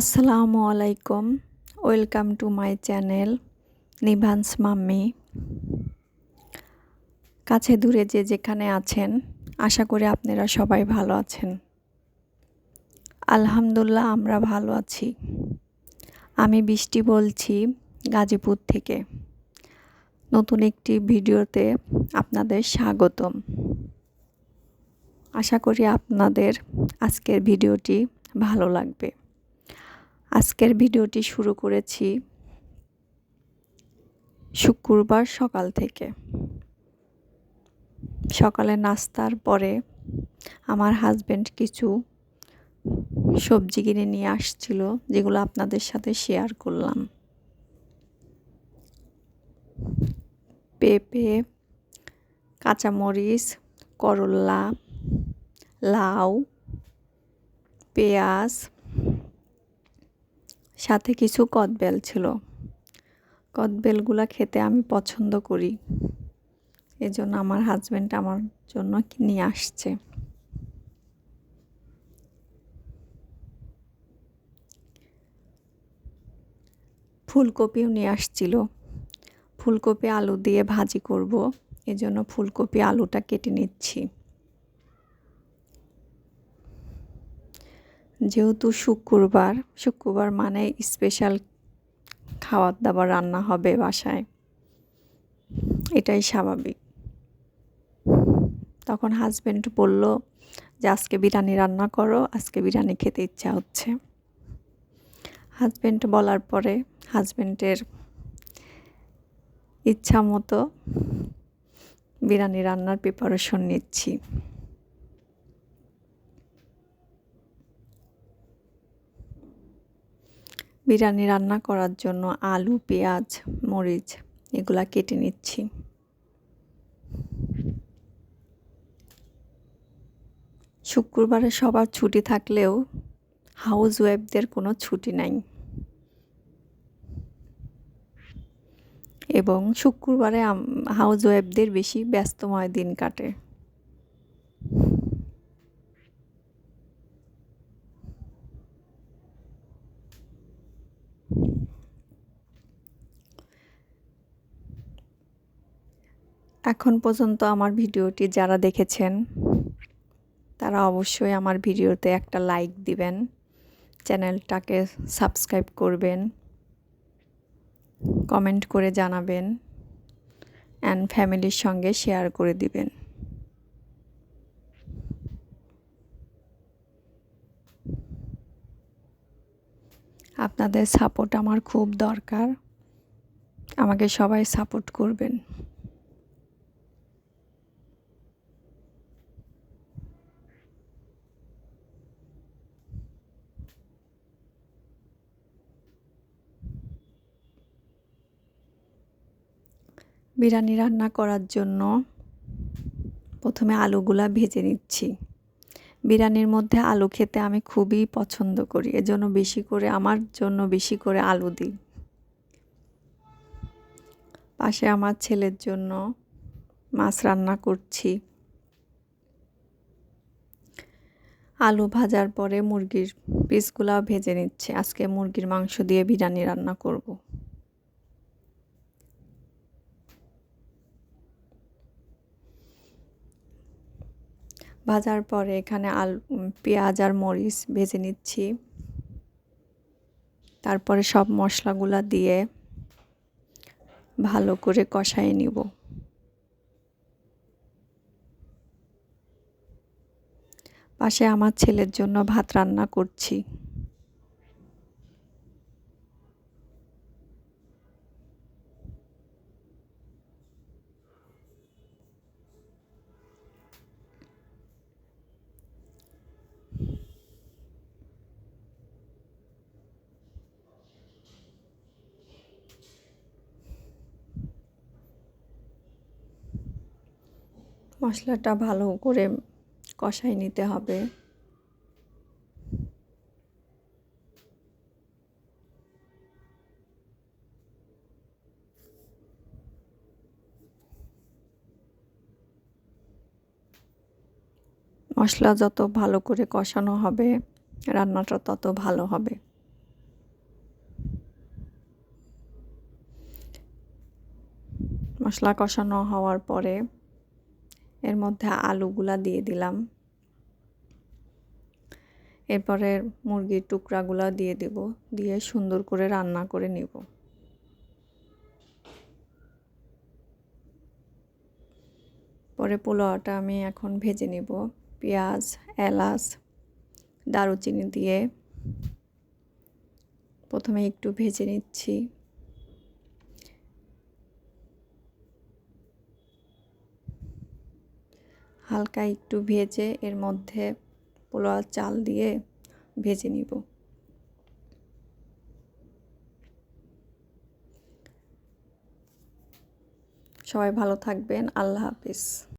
আসসালামু আলাইকুম। Welcome to my channel Nivans mummy. কাছে দূরে যে যেখানে আছেন, আশা করি আপনারা সবাই ভালো আছেন। আলহামদুলিল্লাহ, আমরা ভালো আছি। আমি বৃষ্টি বলছি গাজীপুর থেকে। নতুন একটি ভিডিওতে আপনাদের স্বাগতম। আশা করি আপনাদের আজকের ভিডিওটি ভালো লাগবে। আজকের ভিডিওটি শুরু করেছি শুক্রবার সকাল থেকে। সকালে নাস্তার পরে আমার হাজব্যান্ড কিছু সবজি কিনে নিয়ে আসছিল, যেগুলো আপনাদের সাথে শেয়ার করলাম। পেঁপে, কাঁচামরিচ করল্লা লাউ, পেঁয়াজ সাথে কিছু কদবেল ছিল। কদবেলগুলো খেতে আমি পছন্দ করি। এজন্য আমার হাজব্যান্ড আমার জন্য নিয়ে আসছে। ফুলকপিও নিয়ে আসছিল। ফুলকপি আলু দিয়ে ভাজি করব। এজন্য ফুলকপি আলুটা কেটে নিচ্ছি। যেহেতু শুক্রবার শুক্রবার মানে স্পেশাল খাবার দাবার রান্না হবে বাসায়। এটাই স্বাভাবিক। তখন হাজব্যান্ড বলল যে, আজকে বিরিয়ানি রান্না করো, আজকে বিরিয়ানি খেতে ইচ্ছা হচ্ছে। হাজব্যান্ড বলার পরে হাজব্যান্ডের ইচ্ছা মতো বিরিয়ানি রান্নার প্রিপারেশন নিচ্ছি। বিরিয়ানি রান্না করার জন্য আলু, পেঁয়াজ, মরিচ এগুলা কেটে নিচ্ছি। শুক্রবারে সবার ছুটি থাকলেও হাউস ওয়াইফদের কোনো ছুটি নাই। এবং শুক্রবারে হাউস ওয়াইফদের বেশি ব্যস্তময় দিন কাটে। এখন পর্যন্ত আমার ভিডিওটি যারা দেখেছেন, তারা অবশ্যই আমার ভিডিওতে একটা লাইক দিবেন, চ্যানেলটাকে সাবস্ক্রাইব করবেন, কমেন্ট করে জানাবেন অ্যান্ড ফ্যামিলির সঙ্গে শেয়ার করে দিবেন। আপনাদের সাপোর্ট আমার খুব দরকার। আমাকে সবাই সাপোর্ট করবেন। বিরিয়ানি রান্না করার জন্য প্রথমে আলুগুলা ভেজে নিচ্ছি। বিরিয়ানির মধ্যে আলু খেতে আমি খুবই পছন্দ করি, এজন্য বেশি করে, আমার জন্য বেশি করে আলু দিই। পাশে আমার ছেলের জন্য মাছ রান্না করছি। আলু ভাজার পরে মুরগির পিসগুলাও ভেজে নিচ্ছে। আজকে মুরগির মাংস দিয়ে বিরিয়ানি রান্না করব। ভাজার পরে এখানে আল পেঁয়াজ আর মরিচ ভেজে নিচ্ছি। তারপরে সব মশলাগুলো দিয়ে ভালো করে কষাই নিব। পাশে আমার ছেলের জন্য ভাত রান্না করছি। মশলাটা ভালো করে কষাই নিতে হবে। মশলা যত ভালো করে কষানো হবে, রান্নাটা তত ভালো হবে। মশলা কষানো হওয়ার পরে এর মধ্যে আলুগুলা দিয়ে দিলাম। এরপরে মুরগির টুকরাগুলা দিয়ে দেব, দিয়ে সুন্দর করে রান্না করে নেব। পরে পোলাওটা আমি এখন ভেজে নেব, পেঁয়াজ, এলাচ, দারুচিনি দিয়ে। প্রথমে একটু ভেজে নিচ্ছি। হালকা একটু ভেজে এর মধ্যে পোলাওয়ার চাল দিয়ে ভেজে নিব। সবাই ভালো থাকবেন, আল্লাহ হাফিজ।